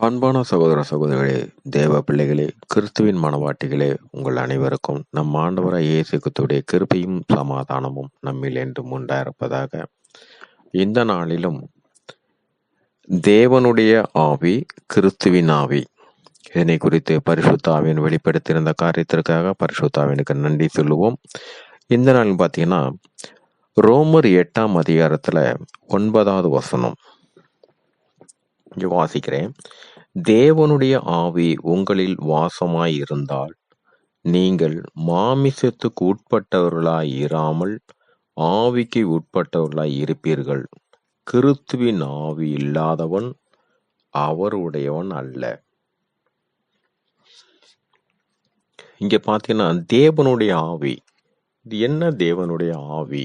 அன்பான சகோதர சகோதரிகளே, தேவ பிள்ளைகளே, கிறிஸ்துவின் மனவாட்டிகளே, உங்கள் அனைவருக்கும் நம் ஆண்டவராய் இயேசுக்குத்துடைய கிருப்பையும் சமாதானமும் நம்மில் என்றும் உண்டாயிருப்பதாக. இந்த நாளிலும் தேவனுடைய ஆவி, கிறிஸ்துவின் ஆவி இதனை குறித்து பரிசுத்தாவின் வெளிப்படுத்தியிருந்த காரியத்திற்காக பரிசுத்தாவினுக்கு நன்றி சொல்லுவோம். இந்த நாள் பார்த்தீங்கன்னா ரோமர் எட்டாம் அதிகாரத்துல ஒன்பதாவது வசனம் இங்கே வாசிக்கிறேன். தேவனுடைய ஆவி உங்களில் வாசமாய் இருந்தால் நீங்கள் மாமிசத்துக்கு உட்பட்டவர்களாய் இராமல் ஆவிக்கு உட்பட்டவர்களாய் இருப்பீர்கள். கிறிஸ்துவின் ஆவி இல்லாதவன் அவருடையவன் அல்ல. இங்க பாத்தீங்கன்னா தேவனுடைய ஆவி. இது என்ன தேவனுடைய ஆவி?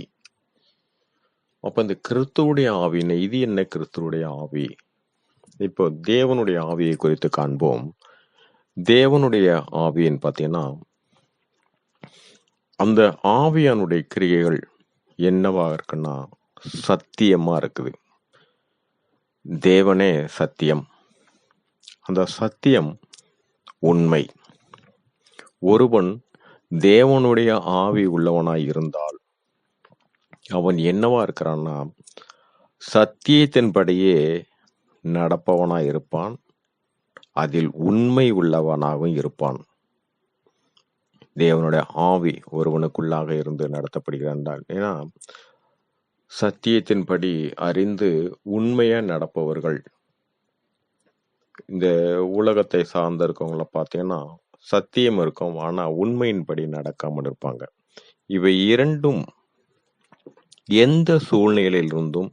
அப்ப இந்த கிறிஸ்துவுடைய ஆவின்னு இது என்ன கிறிஸ்துவுடைய ஆவி? இப்போ தேவனுடைய ஆவியை குறித்து காண்போம். தேவனுடைய ஆவின்னு பார்த்தீங்கன்னா அந்த ஆவியானுடைய கிரியைகள் என்னவா இருக்குன்னா சத்தியமா இருக்குது. தேவனே சத்தியம். அந்த சத்தியம் உண்மை. ஒருவன் தேவனுடைய ஆவி உள்ளவனாய் இருந்தால் அவன் என்னவா இருக்கிறான்னா சத்தியத்தின்படியே நடப்பவனாய் இருப்பான். அதில் உண்மை உள்ளவனாகவும் இருப்பான். தேவனுடைய ஆவி ஒருவனுக்குள்ளாக இருந்து நடத்தப்படுகிறான் ஏன்னா சத்தியத்தின்படி அறிந்து உண்மையாக நடப்பவர்கள். இந்த உலகத்தை சார்ந்த இருக்கவங்கள பார்த்தீங்கன்னா சத்தியம் இருக்கும் ஆனால் உண்மையின்படி நடக்காமல் இருப்பாங்க. இவை இரண்டும் எந்த சூழ்நிலையிலிருந்தும்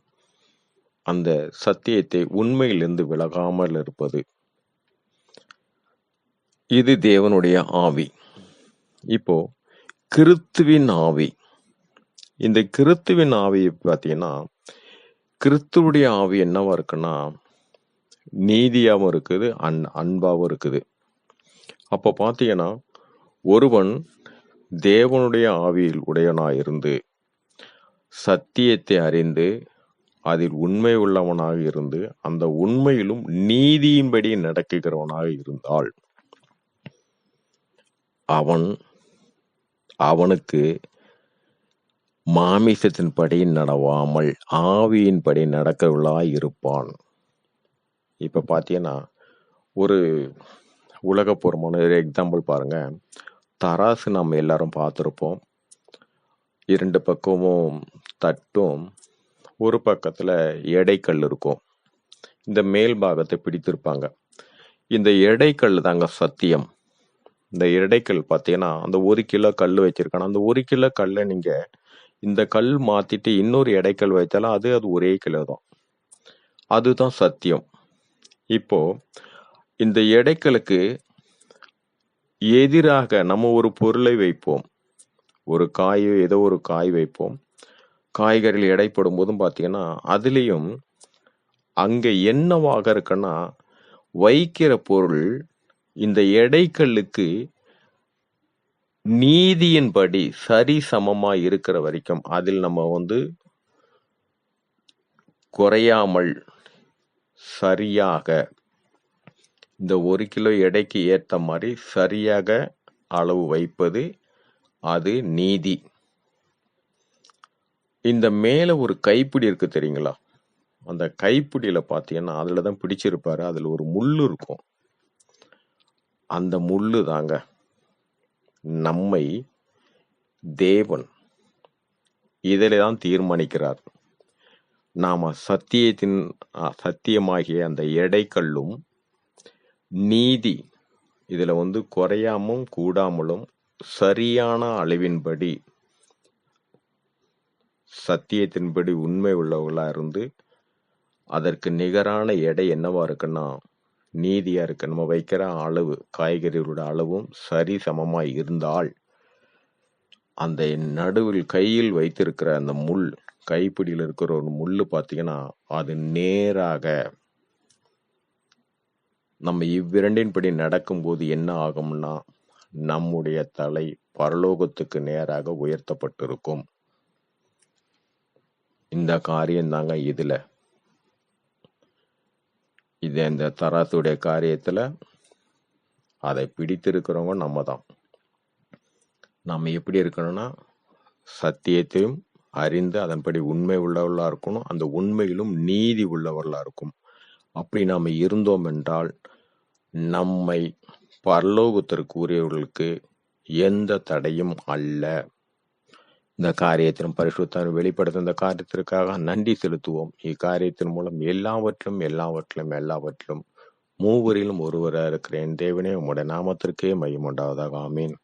அந்த சத்தியத்தை உண்மையிலிருந்து விலகாமல் இருப்பது. இது தேவனுடைய ஆவி. இப்போ கிறித்துவின் ஆவி. இந்த கிறித்துவின் ஆவி பார்த்தீங்கன்னா கிறித்துவுடைய ஆவி என்னவா இருக்குன்னா நீதியாகவும் இருக்குது அன் அன்பாகவும் இருக்குது. அப்போ பார்த்தீங்கன்னா ஒருவன் தேவனுடைய ஆவியில் உடையனாக இருந்து சத்தியத்தை அறிந்து அதில் உண்மை உள்ளவனாக இருந்து அந்த உண்மையிலும் நீதியின்படி நடக்குகிறவனாக இருந்தால் அவன் அவனுக்கு மாமிசத்தின்படி நடவாமல் ஆவியின்படி நடக்கவில்லாய் இருப்பான். இப்ப பாத்தீங்கன்னா ஒரு உலகப்பூர்வமான ஒரு எக்ஸாம்பிள் பாருங்க. தராசு நம்ம எல்லாரும் பார்த்துருப்போம். இரண்டு பக்கமும் தட்டும் ஒரு பக்கத்தில் எடைக்கல் இருக்கும். இந்த மேல் பாகத்தை பிடித்திருப்பாங்க. இந்த எடைக்கல் தாங்க சத்தியம். இந்த எடைக்கல் பார்த்தீங்கன்னா அந்த ஒரு கிலோ கல் வச்சிருக்கான அந்த ஒரு கிலோ கல்லை நீங்கள் இந்த கல் மாற்றிட்டு இன்னொரு எடைக்கல் வைத்தாலும் அது அது ஒரே கிலோ தான். அதுதான் சத்தியம். இப்போ இந்த எடைக்கலுக்கு எதிராக நம்ம ஒரு பொருளை வைப்போம். ஒரு காய் ஏதோ ஒரு காய் வைப்போம். காய்கறிகள் எடைப்படும் போதும் பார்த்தீங்கன்னா அதுலேயும் அங்கே என்னவாக இருக்குன்னா வைக்கிற பொருள் இந்த எடைக்கல்லுக்கு நீதியின்படி சரி சமமாக இருக்கிற வரைக்கும் அதில் நம்ம வந்து குறையாமல் சரியாக இந்த ஒரு கிலோ எடைக்கு ஏற்ற மாதிரி சரியாக அளவு வைப்பது அது நீதி. இந்த மேலே ஒரு கைப்பிடி இருக்கு தெரியுங்களா? அந்த கைப்பிடியில பார்த்தீங்கன்னா அதில் தான் பிடிச்சிருப்பாரு. அதில் ஒரு முள்ளு இருக்கும். அந்த முள்ளு தாங்க நம்மை தேவன். இதிலே தான் தீர்மானிக்கிறார். நாம் சத்தியத்தின் சத்தியமாகிய அந்த எடைக்கல்லும் நீதி இதில் வந்து குறையாமும் கூடாமலும் சரியான அளவின்படி சத்தியத்தின்படி உண்மை உள்ளவர்களா இருந்து அதற்கு நிகரான எடை என்னவா இருக்குன்னா நீதியா இருக்கு. நம்ம வைக்கிற அளவு காய்கறிகளோட அளவும் சரி சமமாக இருந்தால் அந்த நடுவில் கையில் வைத்திருக்கிற அந்த முள் கைப்பிடியில் இருக்கிற ஒரு முள் பார்த்தீங்கன்னா அது நேராக நம்ம இவ்விரண்டின்படி நடக்கும்போது என்ன ஆகும்னா நம்முடைய தலை பரலோகத்துக்கு நேராக உயர்த்தப்பட்டிருக்கும். இந்த காரியம் தாங்க இது இந்த தராசுடைய காரியத்தில் அதை பிடித்திருக்கிறவங்க நம்ம தான் நம்ம எப்படி இருக்கணும்னா சத்தியத்தையும் அறிந்து அதன்படி உண்மை உள்ளவர்களாக இருக்கணும். அந்த உண்மையிலும் நீதி உள்ளவர்களாக இருக்கும். அப்படி நாம் இருந்தோம் என்றால் நம்மை பரலோகத்திற்கு உரியவர்களுக்கு எந்த தடையும் அல்ல. இந்த காரியத்திலும் பரிசுத்தம் வெளிப்படுத்த இந்த காரியத்திற்காக நன்றி செலுத்துவோம். இக்காரியத்தின் மூலம் எல்லாவற்றிலும் எல்லாவற்றிலும் எல்லாவற்றிலும் மூவரிலும் ஒருவராக இருக்கிறேன் தேவனே உம்முடைய நாமத்திற்கே மையம் உண்டாவதாக. ஆமீன்.